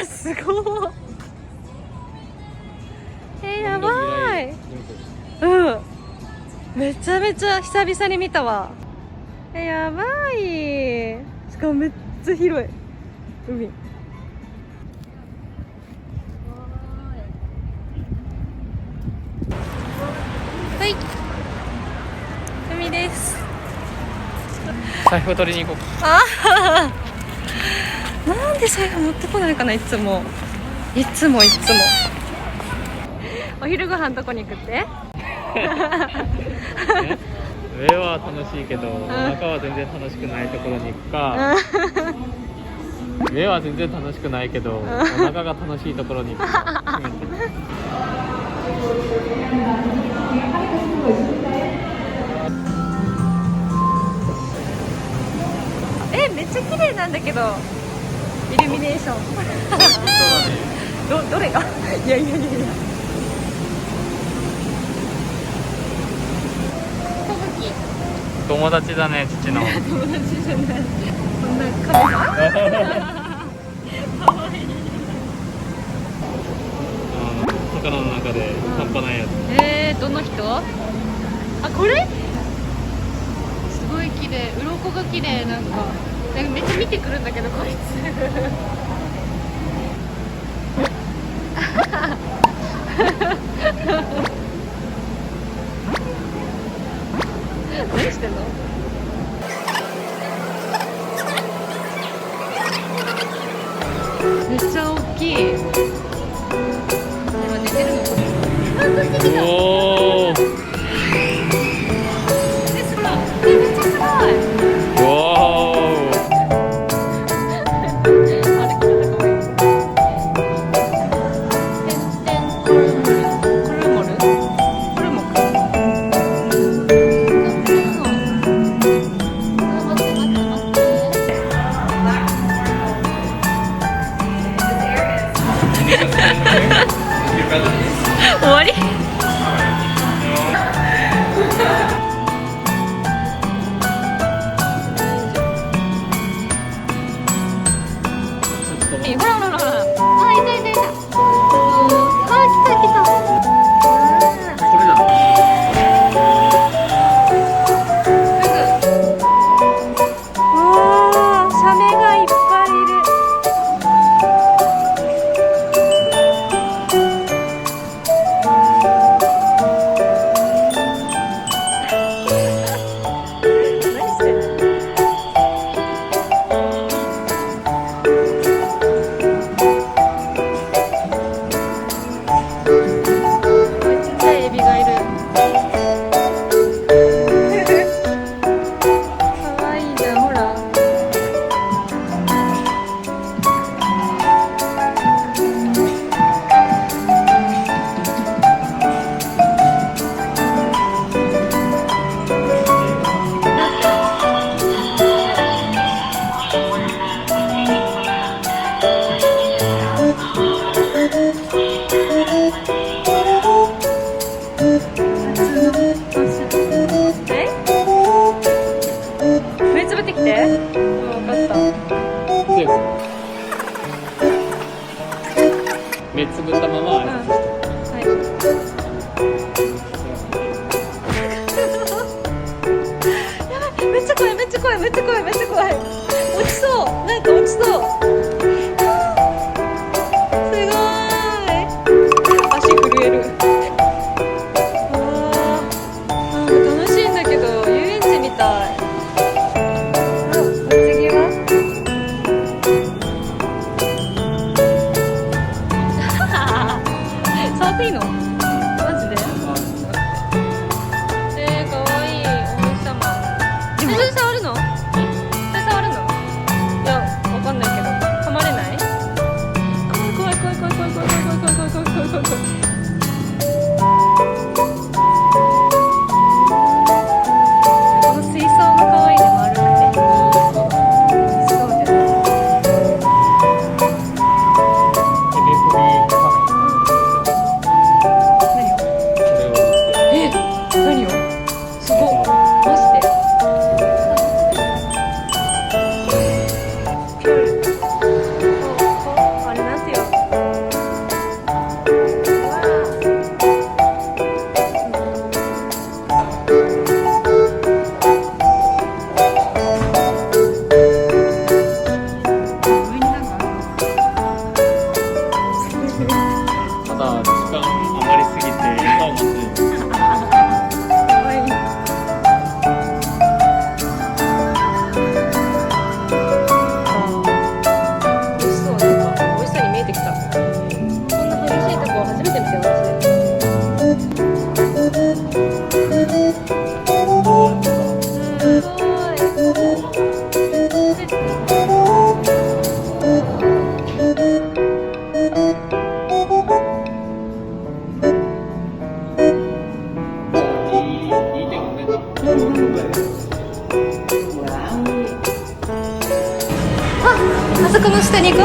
わすごい。えやばい。うん。めちゃめちゃ久々に見たわ。えやばい。しかもめっちゃ広い。海。はい。海です。財布取りに行こう。あで財布持ってこないかないつも。いつもいつも。お昼ご飯どこに行くって？上は楽しいけどお腹は全然楽しくないところに行くか。上は全然楽しくないけどお腹が楽しいところに行くか。えめっちゃ綺麗なんだけどイルミネーション。ど どれが？いやいやいやいや。友達だね父の友達。じゃないこんなカメラあの魚の中で半端ないやつ。えー、どの人？あこれ？すごい綺麗。鱗が綺麗なんかなんかめっちゃ見てくるんだけどこいつ。何してんの？めっちゃ大きい。今寝てる。のあこっち来た。お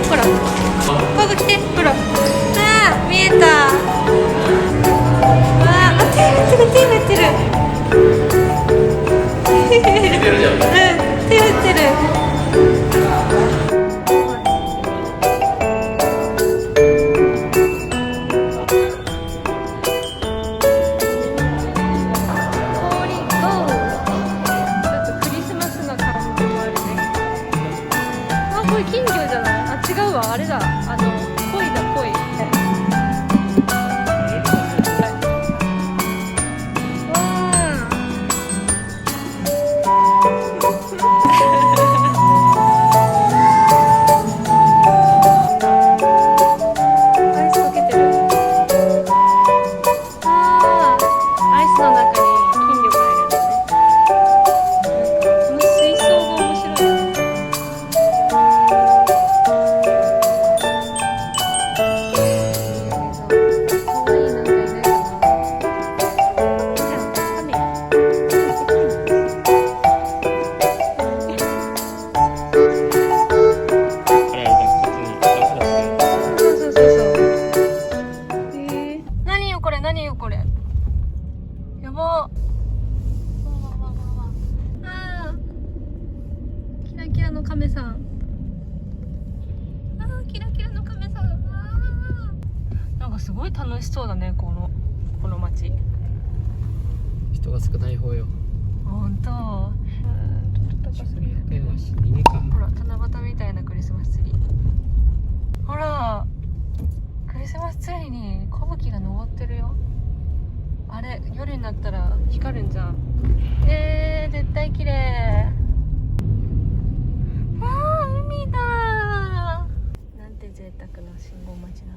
করা 少ない方よ。本当？ほら七夕みたいなクリスマスツリー。ほらクリスマスツリーに小吹が登ってるよ。あれ夜になったら光るんじゃん。えー、絶対綺麗。わあ海だなんて贅沢な信号待ちだ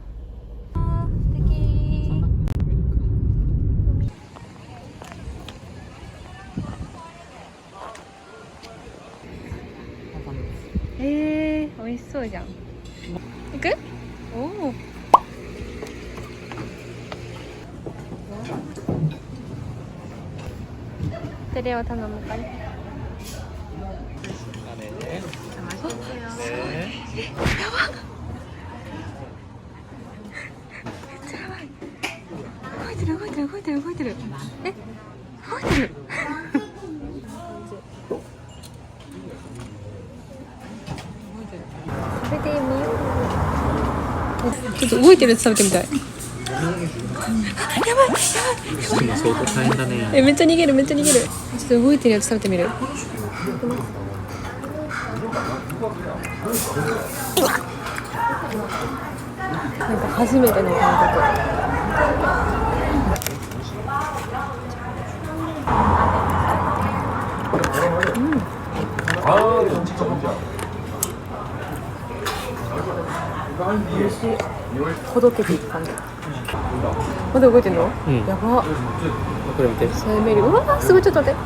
あー素敵海えー、美味しそうじゃん行くおおテレを頼むかねあれねね動いてる動いてる動いてる動いてるえ動いてる食べてみようちょっと動いてるやつ食べてみたい。でも相当大変だねえめっちゃ逃げるめっちゃ逃げる。ちょっと動いてるやつ食べてみる。なんか初めての感覚ほどけていく感じ。まだ動いてんの、うん。やば。これ見て。生命力うわすごいちょっと待って。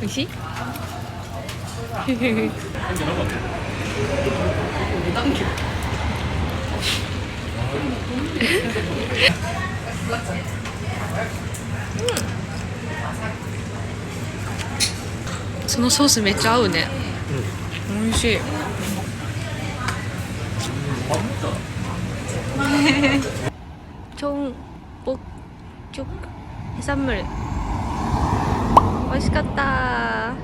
美味しい？そのソースめっちゃ合うね、美味しい 총복죽 해산물 맛있겠다